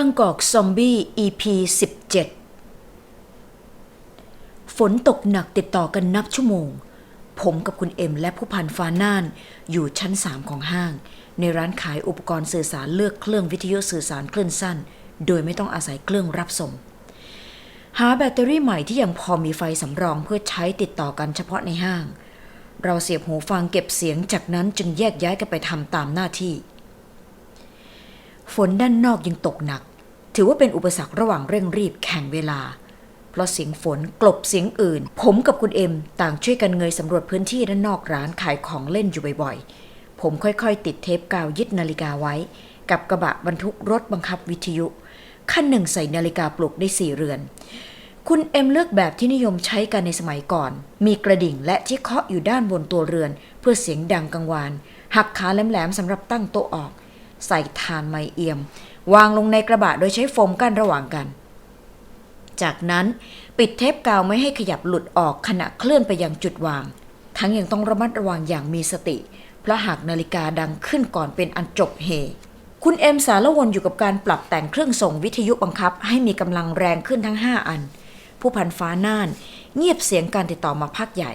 างกอกซอมบี้ EP 17 ฝนตกหนักติดต่อกันนับชั่วโมง ผมกับคุณเอ็มและผู้พันฟ้าน่าน อยู่ชั้นสามของห้าง ในร้านขายอุปกรณ์สื่อสารเลือกเครื่องวิทยุสื่อสารคลื่นสั้น โดยไม่ต้องอาศัยเครื่องรับส่ง หาแบตเตอรี่ใหม่ที่ยังพอมีไฟสำรองเพื่อใช้ติดต่อกันเฉพาะในห้าง เราเสียบหูฟังเก็บเสียงจากนั้นจึงแยกย้ายกันไปทำตามหน้าที่ฝนด้านนอกยังตกหนัก ถือว่าเป็นอุปสรรคระหว่างเร่งรีบแข่งเวลา เพราะเสียงฝนกลบเสียงอื่น ผมกับคุณเอ็ม ต่างช่วยกันเงยสำรวจพื้นที่ด้านนอกร้านขายของเล่นอยู่บ่อยๆ ผมค่อยๆ ติดเทปกาวยึดนาฬิกาไว้ กับกระบะบรรทุกรถบังคับวิทยุขั้นหนึ่งใส่นาฬิกาปลุกได้สี่เรือน คุณเอ็มเลือกแบบที่นิยมใช้กันในสมัยก่อน มีกระดิ่งและที่เคาะอยู่ด้านบนตัวเรือน เพื่อเสียงดังกังวาน หักขาแหลมๆสำหรับตั้งโต๊ะออก ใส่ทานไมเอียม วางลงในกระบะโดยใช้โฟมกั้นระหว่างกัน จากนั้นปิดเทปกาวไม่ให้ขยับหลุดออกขณะเคลื่อนไปยังจุดวาง ทั้งยังต้องระมัดระวังอย่างมีสติ เพราะหากนาฬิกาดังขึ้นก่อนเป็นอันจบเฮคุณเอ็มสารวนอยู่กับการปรับแต่งเครื่องส่งวิทยุบังคับ ให้มีกำลังแรงขึ้นทั้ง 5 อัน ผู้พันฟ้าน่าน เงียบเสียงการติดต่อมาพักใหญ่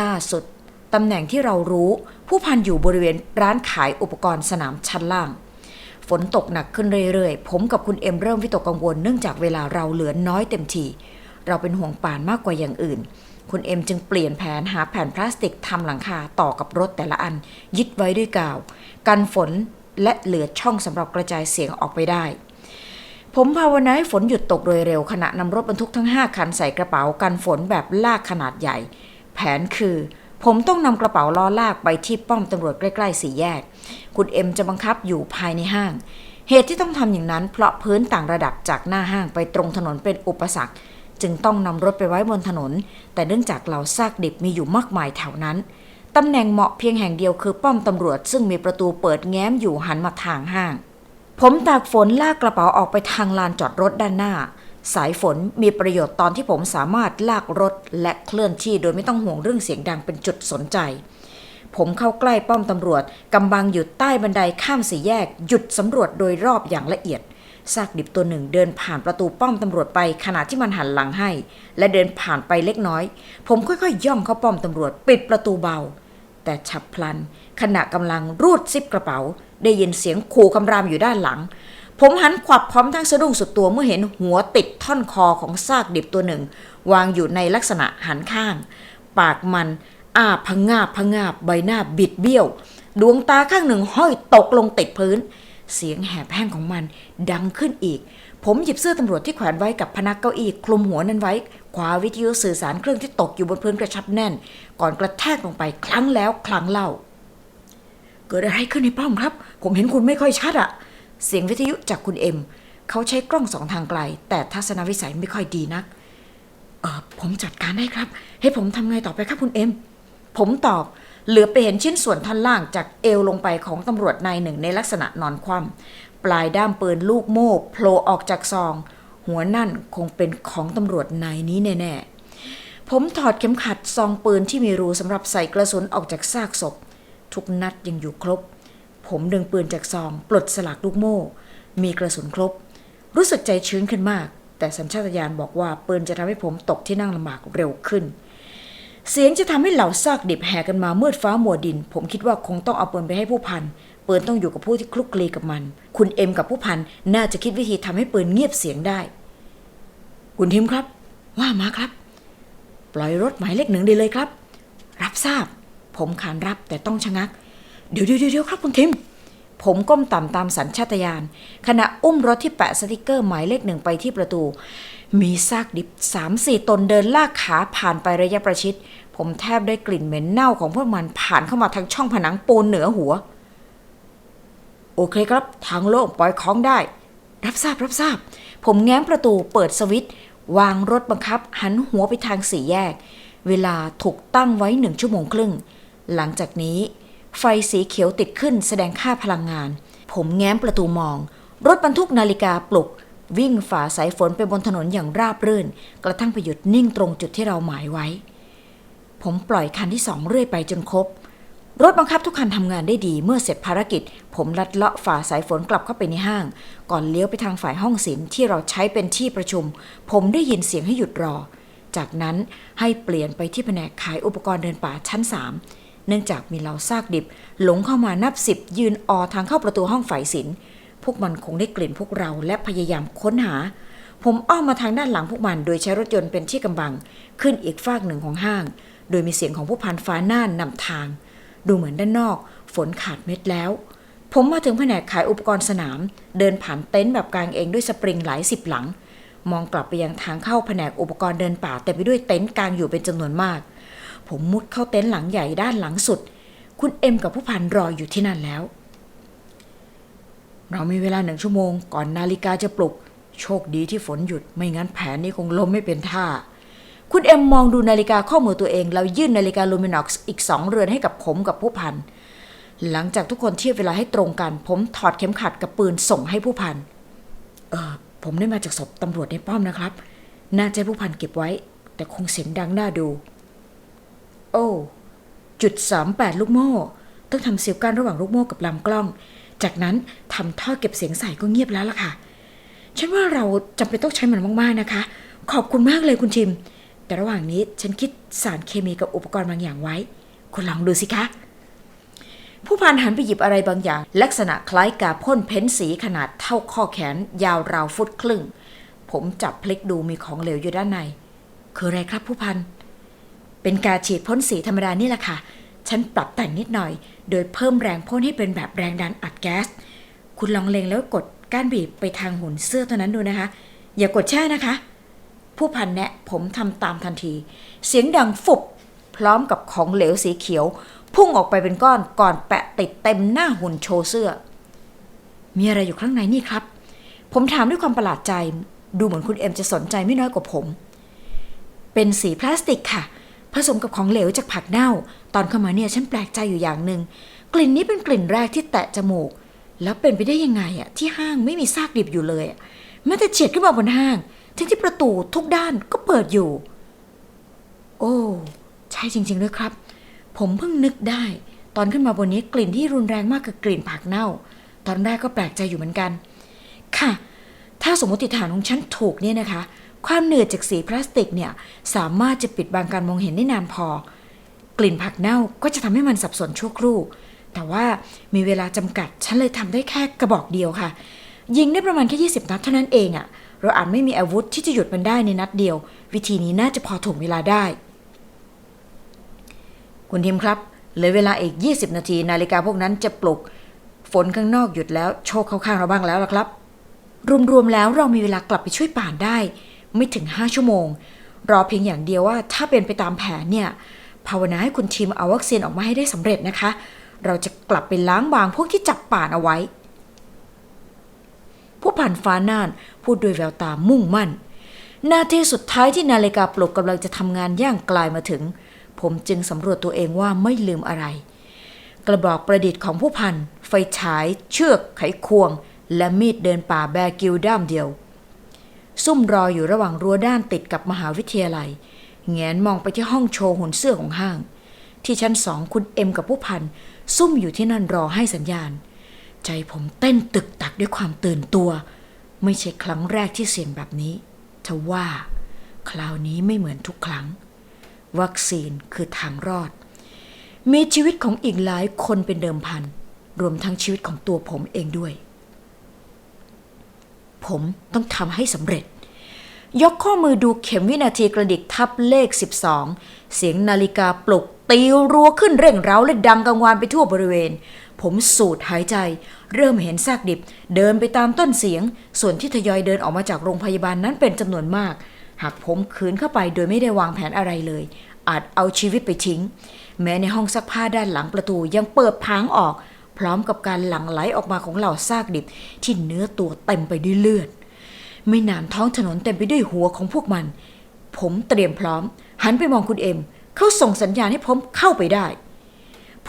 ล่าสุดตำแหน่งที่เรารู้ ผู้พันอยู่บริเวณร้านขายอุปกรณ์สนามชั้นล่าง ฝนตกหนักขึ้นเรื่อยๆ ผมกับคุณเอ็มเริ่มวิตกกังวลเนื่องจากเวลาเราเหลือน้อยเต็มทีเราเป็นห่วงป่านมากกว่าอย่างอื่น คุณเอ็มจึงเปลี่ยนแผนหาแผ่นพลาสติกทำหลังคาต่อกับรถแต่ละอัน ยึดไว้ด้วยกาว กันฝนและเหลือช่องสำหรับกระจายเสียงออกไปได้ ผมภาวนาให้ฝนหยุดตกโดยเร็วขณะนำรถบรรทุกทั้ง 5 คันใส่กระเป๋ากันฝนแบบลากขนาดใหญ่ แผนคือ ผมต้องนำกระเป๋าล้อลากไปที่ป้อมตำรวจใกล้ๆสี่แยก คุณเอ็มจะบังคับอยู่ภายในห้าง เหตุที่ต้องทำอย่างนั้น เพราะพื้นต่างระดับจากหน้าห้างไปตรงถนนเป็นอุปสรรค จึงต้องนำรถไปไว้บนถนน แต่เนื่องจากเหล่าซากดิบมีอยู่มากมายแถวนั้นตำแหน่งเหมาะเพียงแห่งเดียวคือป้อมตำรวจ ซึ่งมีประตูเปิดแง้มอยู่หันมาทางห้าง ผมตากฝนลากกระเป๋าออกไปทางลานจอดรถด้านหน้า สายฝนมีประโยชน์ตอนที่ผมสามารถลากรถและเคลื่อนที่โดยไม่ต้องห่วงเรื่องเสียงดังเป็นจุดสนใจ ผมเข้าใกล้ป้อมตำรวจกำบังอยู่ใต้บันไดข้ามสี่แยก หยุดสำรวจโดยรอบอย่างละเอียดซากดิบตัวหนึ่งเดินผ่านประตูป้อมตำรวจไปขณะที่มันหันหลังให้ และเดินผ่านไปเล็กน้อย ผมค่อยๆย่องเข้าป้อมตำรวจปิดประตูเบา แต่ฉับพลัน ขณะกำลังรูดซิปกระเป๋า ได้ยินเสียงขู่คำรามอยู่ด้านหลัง ผมหันขวับพร้อมทั้งสะดุ้งสุดตัวเมื่อเห็นหัวติดท่อนคอของซากดิบตัวหนึ่ง วางอยู่ในลักษณะหันข้าง ปากมันอ้าพะงาบพะงาบใบหน้าบิดเบี้ยว ดวงตาข้างหนึ่งห้อยตกลงติดพื้น เสียงแหบแห้งของมันดังขึ้นอีก ผมหยิบเสื้อตำรวจที่แขวนไว้กับพนักเก้าอี้คลุมหัวนั้นไว้คว้าวิทยุสื่อสารเครื่องที่ตกอยู่บนพื้นกระชับแน่น ก่อนกระแทกลงไปครั้งแล้วครั้งเล่า เกิดอะไรขึ้นในป้อมครับ ผมเห็นคุณไม่ค่อยชัดอะ เสียงวิทยุจากคุณเอ็ม เขาใช้กล้องสองทางไกล แต่ทัศนวิสัยไม่ค่อยดีนัก เออผมจัดการได้ครับ ให้ผมทำไงต่อไปครับคุณเอ็ม ผมตอบ เหลือไปเห็นชิ้นส่วนท่อนล่างจากเอวลงไปของตำรวจนายหนึ่งในลักษณะนอนคว่ำปลายด้ามปืนลูกโม่โผล่ออกจากซอง หัวนั่นคงเป็นของตำรวจนายนี้แน่ๆ ผมถอดเข็มขัดซองปืนที่มีรูสำหรับใส่กระสุนออกจากซากศพ ทุกนัดยังอยู่ครบ ผมดึงปืนจากซอง ปลดสลักลูกโม่ มีกระสุนครบ รู้สึกใจชื้นขึ้นมาก แต่สัญชาตญาณบอกว่าปืนจะทำให้ผมตกที่นั่งลำบากเร็วขึ้น เสียงจะทำให้เหล่าซากดิบแห่กันมามืดฟ้ามัวดิน ผมคิดว่าคงต้องเอาปืนไปให้ผู้พันปืนต้องอยู่กับผู้ที่คลุกคลีกับมัน คุณเอ็มกับผู้พันน่าจะคิดวิธีทำให้ปืนเงียบเสียงได้ คุณทิมครับ ว่ามาครับ ปล่อยรถหมายเลขหนึ่งได้เลยครับ รับทราบ ผมขานรับแต่ต้องชะงัก เดี๋ยวเดี๋ยวเดี๋ยวครับคุณทิม ผมก้มต่ำตามสัญชาตญาณขณะอุ้มรถที่แปะสติกเกอร์หมายเลขหนึ่งไปที่ประตู มีซากดิบสามสี่ตนเดินลากขาผ่านไประยะประชิด ผมแทบได้กลิ่นเหม็นเน่าของพวกมันผ่านเข้ามาทางช่องผนังปูนเหนือหัว โอเคครับ ทางโล่งปล่อยของได้ รับทราบรับทราบ ผมแง้มประตูเปิดสวิตช์วางรถบังคับ หันหัวไปทางสี่แยก เวลาถูกตั้งไว้หนึ่งชั่วโมงครึ่ง หลังจากนี้ ไฟสีเขียวติดขึ้นแสดงค่าพลังงาน ผมแง้มประตูมอง รถบรรทุกนาฬิกาปลุก วิ่งฝ่าสายฝนไปบนถนนอย่างราบรื่น กระทั่งไปหยุดนิ่งตรงจุดที่เราหมายไว้ ผมปล่อยคันที่สองเรื่อยไปจนครบ รถบังคับทุกคันทำงานได้ดีเมื่อเสร็จภารกิจ ผมลัดเลาะฝ่าสายฝนกลับเข้าไปในห้าง ก่อนเลี้ยวไปทางฝ่ายห้องศิลป์ที่เราใช้เป็นที่ประชุม ผมได้ยินเสียงให้หยุดรอ จากนั้นให้เปลี่ยนไปที่แผนกขายอุปกรณ์เดินป่าชั้น3 เนื่องจากมีเหล่าซากดิบ หลงเข้ามานับสิบยืนออทางเข้าประตูห้องฝ่ายศิลป์พวกมันคงได้กลิ่นพวกเราและพยายามค้นหา ผมอ้อมมาทางด้านหลังพวกมัน โดยใช้รถยนต์เป็นที่กำบัง ขึ้นอีกฟากหนึ่งของห้าง โดยมีเสียงของผู้พันฟ้าน่านนำทาง ดูเหมือนด้านนอก ฝนขาดเม็ดแล้ว ผมมาถึงแผนกขายอุปกรณ์สนาม เดินผ่านเต็นท์แบบกลางเองด้วยสปริงหลายสิบหลัง มองกลับไปยังทางเข้าแผนกอุปกรณ์เดินป่าเต็มไปด้วยเต็นท์กลางอยู่เป็นจำนวนมาก ผมมุดเข้าเต็นท์หลังใหญ่ด้านหลังสุด คุณเอ็มกับผู้พันรออยู่ที่นั่นแล้ว เรามีเวลาหนึ่งชั่วโมงก่อนนาฬิกาจะปลุก โชคดีที่ฝนหยุดไม่งั้นแผนนี้คงล้มไม่เป็นท่า คุณเอ็มมองดูนาฬิกาข้อมือตัวเอง แล้วยื่นนาฬิกาลูมินอกซ์อีกสองเรือนให้กับผมกับผู้พันหลังจากทุกคนเทียบเวลาให้ตรงกัน ผมถอดเข็มขัดกับปืนส่งให้ผู้พันเออผมได้มาจากศพตำรวจในป้อมนะครับ น่าจะผู้พันเก็บไว้ แต่คงเสียงดังน่าดู โอ้จุดสามแปดลูกโม่ ต้องทำเสียวกั้นระหว่างลูกโม่กับลำกล้อง จากนั้นทำท่อเก็บเสียงใส่ก็เงียบแล้วล่ะค่ะ ฉันว่าเราจำเป็นต้องใช้มันมากๆนะคะ ขอบคุณมากเลยคุณชิม แต่ระหว่างนี้ฉันคิดสารเคมีกับอุปกรณ์บางอย่างไว้ คุณลองดูสิคะ ผู้พันหันไปหยิบอะไรบางอย่าง ลักษณะคล้ายกาพ่นเพ้นสีขนาดเท่าข้อแขน ยาวราวฟุตครึ่ง ผมจับพลิกดูมีของเหลวอยู่ด้านใน คืออะไรครับผู้พันเเป็นการฉีดพ่นสีธรรมดานี่แหละค่ะ ฉันปรับแต่งนิดหน่อย โดยเพิ่มแรงพ่นให้เป็นแบบแรงดันอัดแก๊ส คุณลองเล็งแล้วกดก้านบีบไปทางหุ่นเสื้อตัวนั้นดูนะคะ อย่ากดแช่นะคะ ผู้พันแนะผมทำตามทันที เสียงดังฟุบพร้อมกับของเหลวสีเขียว พุ่งออกไปเป็นก้อนก่อนแปะติดเต็มหน้าหุ่นโชว์เสื้อ มีอะไรอยู่ข้างในนี่ครับ ผมถามด้วยความประหลาดใจ ดูเหมือนคุณเอ็มจะสนใจไม่น้อยกว่าผม เป็นสีพลาสติกค่ะ ผสมกับของเหลวจากผักเน่า ตอนเข้ามาเนี่ยฉันแปลกใจอยู่อย่างหนึ่งกลิ่นนี้เป็นกลิ่นแรกที่แตะจมูก แล้วเป็นไปได้ยังไงอะที่ห้างไม่มีซากดิบอยู่เลยแม้แต่เฉียดขึ้นมาบนห้าง ทั้งที่ประตูทุกด้านก็เปิดอยู่ โอ้ใช่จริงๆด้วยครับ ผมเพิ่งนึกได้ ตอนขึ้นมาบนนี้กลิ่นที่รุนแรงมากกับกลิ่นผักเน่า ตอนแรกก็แปลกใจอยู่เหมือนกัน ค่ะ ถ้าสมมติฐานของฉันถูกเนี่ยนะคะ ความเหนืดจากสีพลาสติกเนี่ยสามารถจะปิดบังการมองเห็นได้นานพอ กลิ่นผักเน่าก็จะทำให้มันสับสนชั่วครู่ แต่ว่ามีเวลาจำกัดฉันเลยทำได้แค่กระบอกเดียวค่ะ ยิงได้ประมาณแค่ 20 นัดเท่านั้นเองอะเราอาจไม่มีอาวุธที่จะหยุดมันได้ในนัดเดียว วิธีนี้น่าจะพอถ่วงเวลาได้ คุณทิมครับเหลือเวลาอีก 20 นาทีนาฬิกาพวกนั้นจะปลุก ฝนข้างนอกหยุดแล้วโชคเข้าข้างเราบ้างแล้วล่ะครับ รวมๆแล้วเรามีเวลากลับไปช่วยป่านได้ ไม่ถึง 5 ชั่วโมง รอเพียงอย่างเดียวว่าถ้าเป็นไปตามแผนเนี่ยภาวนาให้คุณทีมเอาวัคซีนออกมาให้ได้สำเร็จนะคะ เราจะกลับไปล้างบางพวกที่จับป่านเอาไว้ ผู้ผ่านฟ้าน่านพูดด้วยแววตามุ่งมั่น นาทีสุดท้ายที่นาฬิกาปลุกกำลังจะทำงานย่างกลายมาถึง ผมจึงสำรวจตัวเองว่าไม่ลืมอะไร กระบอกประดิษฐ์ของผู้พัน ไฟฉาย เชือกไขควง และมีดเดินป่าแบกิลด้ามเดียว ซุ่มรออยู่ระหว่างรั้วด้านติดกับมหาวิทยาลัยแงนมองไปที่ห้องโชว์หุ่นเสื้อของห้าง ที่ชั้นสองคุณเอ็มกับผู้พันซุ่มอยู่ที่นั่นรอให้สัญญาณ ใจผมเต้นตึกตักด้วยความตื่นตัว ไม่ใช่ครั้งแรกที่เสี่ยงแบบนี้ทว่า คราวนี้ไม่เหมือนทุกครั้ง วัคซีนคือทางรอด มีชีวิตของอีกหลายคนเป็นเดิมพัน รวมทั้งชีวิตของตัวผมเองด้วย ผมต้องทำให้สำเร็จ ยกข้อมือดูเข็มวินาทีกระดิกทับเลข 12 เสียงนาฬิกาปลุกตีรัวขึ้นเร่งเร้าและดังกังวานไปทั่วบริเวณ ผมสูดหายใจ เริ่มเห็นซากดิบ เดินไปตามต้นเสียง ส่วนที่ทยอยเดินออกมาจากโรงพยาบาลนั้นเป็นจำนวนมาก หากผมคืนเข้าไปโดยไม่ได้วางแผนอะไรเลย อาจเอาชีวิตไปทิ้ง แม้ในห้องซักผ้าด้านหลังประตูยังเปิดพางออก พร้อมกับการหลั่งไหลออกมาของเหล่าซากดิบ ที่เนื้อตัวเต็มไปด้วยเลือด ไม่นานท้องถนนเต็มไปด้วยหัวของพวกมัน ผมเตรียมพร้อม หันไปมองคุณเอ็ม เขาส่งสัญญาณให้ผมเข้าไปได้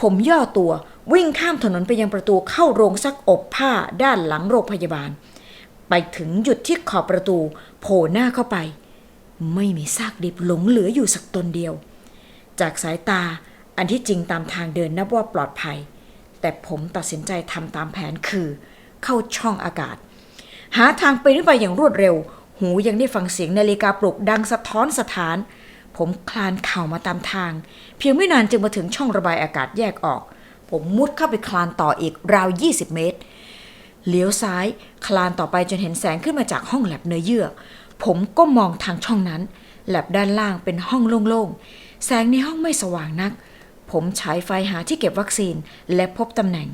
ผมย่อตัววิ่งข้ามถนนไปยังประตูเข้าโรงซักอบผ้าด้านหลังโรงพยาบาล ไปถึงหยุดที่ขอบประตู โผล่หน้าเข้าไป ไม่มีซากดิบหลงเหลืออยู่สักตนเดียว จากสายตาอันที่จริงตามทางเดินนับว่าปลอดภัย แต่ผมตัดสินใจทำตามแผนคือ เข้าช่องอากาศ หาทางไปขึ้นไปอย่างรวดเร็ว หูยังได้ฟังเสียงนาฬิกาปลุกดังสะท้อนสถาน ผมคลานเข่ามาตามทาง เพียงไม่นานจึงมาถึงช่องระบายอากาศแยกออก ผมมุดเข้าไปคลานต่ออีกราว 20 เมตร เลี้ยวซ้ายคลานต่อไปจนเห็นแสงขึ้นมาจากห้องแลบเนื้อเยื่อ ผมก็มองทางช่องนั้นแลบด้านล่างเป็นห้องโล่งๆ แสงในห้องไม่สว่างนัก ผมฉายไฟหาที่เก็บวัคซีนและพบตำแหน่ง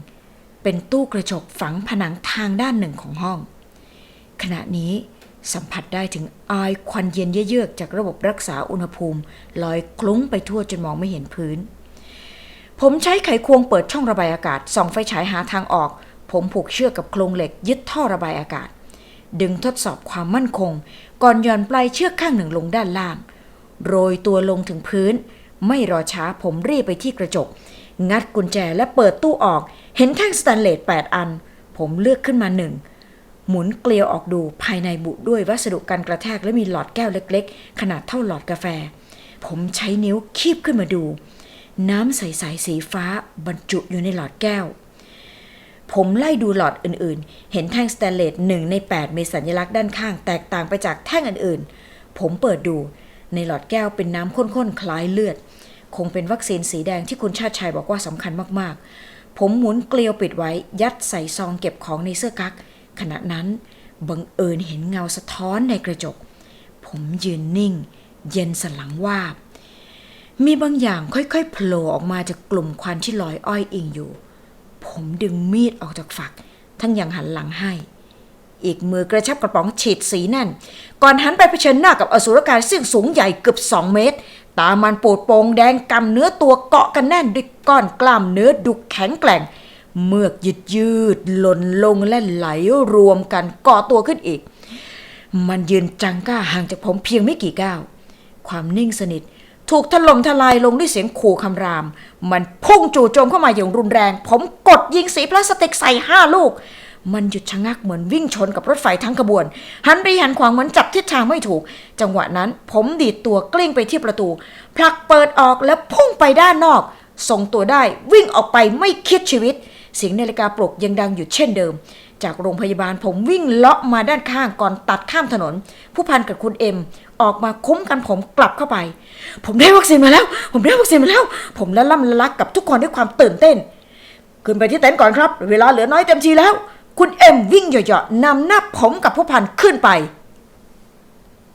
เป็นตู้กระจกฝังผนังทางด้านหนึ่งของห้อง ขณะนี้สัมผัสได้ถึงอายควันเย็นเยือกจากระบบรักษาอุณหภูมิลอยคลุ้งไปทั่วจนมองไม่เห็นพื้น ผมใช้ไขควงเปิดช่องระบายอากาศส่องไฟฉายหาทางออก ผมผูกเชือกกับโครงเหล็กยึดท่อระบายอากาศ ดึงทดสอบความมั่นคง ก่อนย่อนปลายเชือกข้างหนึ่งลงด้านล่าง โรยตัวลงถึงพื้น ไม่รอช้าผมรีบไปที่กระจก งัดกุญแจและเปิดตู้ออก เห็นแท่งสแตนเลส8อัน ผมเลือกขึ้นมาหนึ่ง หมุนเกลียวออกดูภายในบุด้วยวัสดุกันกระแทกและมีหลอดแก้วเล็กๆ ขนาดเท่าหลอดกาแฟ ผมใช้นิ้วคีบขึ้นมาดู น้ำใสๆสีฟ้าบรรจุอยู่ในหลอดแก้ว ผมไล่ดูหลอดอื่นๆ เห็นแท่งสแตนเลสหนึ่งใน 8 มีสัญลักษณ์ด้านข้างแตกต่างไปจากแท่งอื่นๆ ผมเปิดดูในหลอดแก้วเป็นน้ำข้นๆ คล้ายเลือด คงเป็นวัคซีนสีแดงที่คุณชาติชัยบอกว่าสำคัญมากๆ ผมหมุนเกลียวปิดไว้ยัดใส่ซองเก็บของในเสื้อกั๊ก ขณะนั้นบังเอิญเห็นเงาสะท้อนในกระจก ผมยืนนิ่ง เย็นสลังวาบ มีบางอย่างค่อยๆโผล่ออกมาจากกลุ่มควันที่ลอยอ้อยอิงอยู่ ผมดึงมีดออกจากฝัก ทั้งยังหันหลังให้ อีกมือกระชับกระป๋องฉีดสีแน่น ก่อนหันไปเผชิญหน้ากับอสุรกายซึ่งสูงใหญ่เกือบสองเมตร ตามันปูดโปงแดงกำเนื้อตัวเกาะกันแน่นด้วยก้อนกล้ามเนื้อดุกแข็งแกร่ง เมือกยืดยืดหล่นลงและไหลรวมกันก่อตัวขึ้นอีก มันยืนจังก้าห่างจากผมเพียงไม่กี่ก้าว ความนิ่งสนิทถูกถล่มทลายลงด้วยเสียงขู่คำราม มันพุ่งจู่โจมเข้ามาอย่างรุนแรง ผมกดยิงสีพลาสติกใส่ห้าลูก มันหยุดชะงักเหมือนวิ่งชนกับรถไฟทั้งขบวน หันรีหันขวางเหมือนจับทิศทางไม่ถูก จังหวะนั้นผมดีดตัวกลิ้งไปที่ประตู ผลักเปิดออกและพุ่งไปด้านนอกทรงตัวได้วิ่งออกไปไม่คิดชีวิต เสียงนาฬิกาปลุกยังดังอยู่เช่นเดิม จากโรงพยาบาลผมวิ่งเลาะมาด้านข้างก่อนตัดข้ามถนน ผู้พันกับคุณเอ็ม ออกมาคุ้มกันผมกลับเข้าไป ผมได้วัคซีนมาแล้ว ผมได้วัคซีนมาแล้ว ผมละล่ำละลักกับทุกคนด้วยความตื่นเต้น ขึ้นไปที่เต็นท์ก่อนครับ เวลาเหลือน้อยเต็มทีแล้ว คุณเอ็มวิ่งเหยาะๆนำหน้าผมกับผู้พันขึ้นไป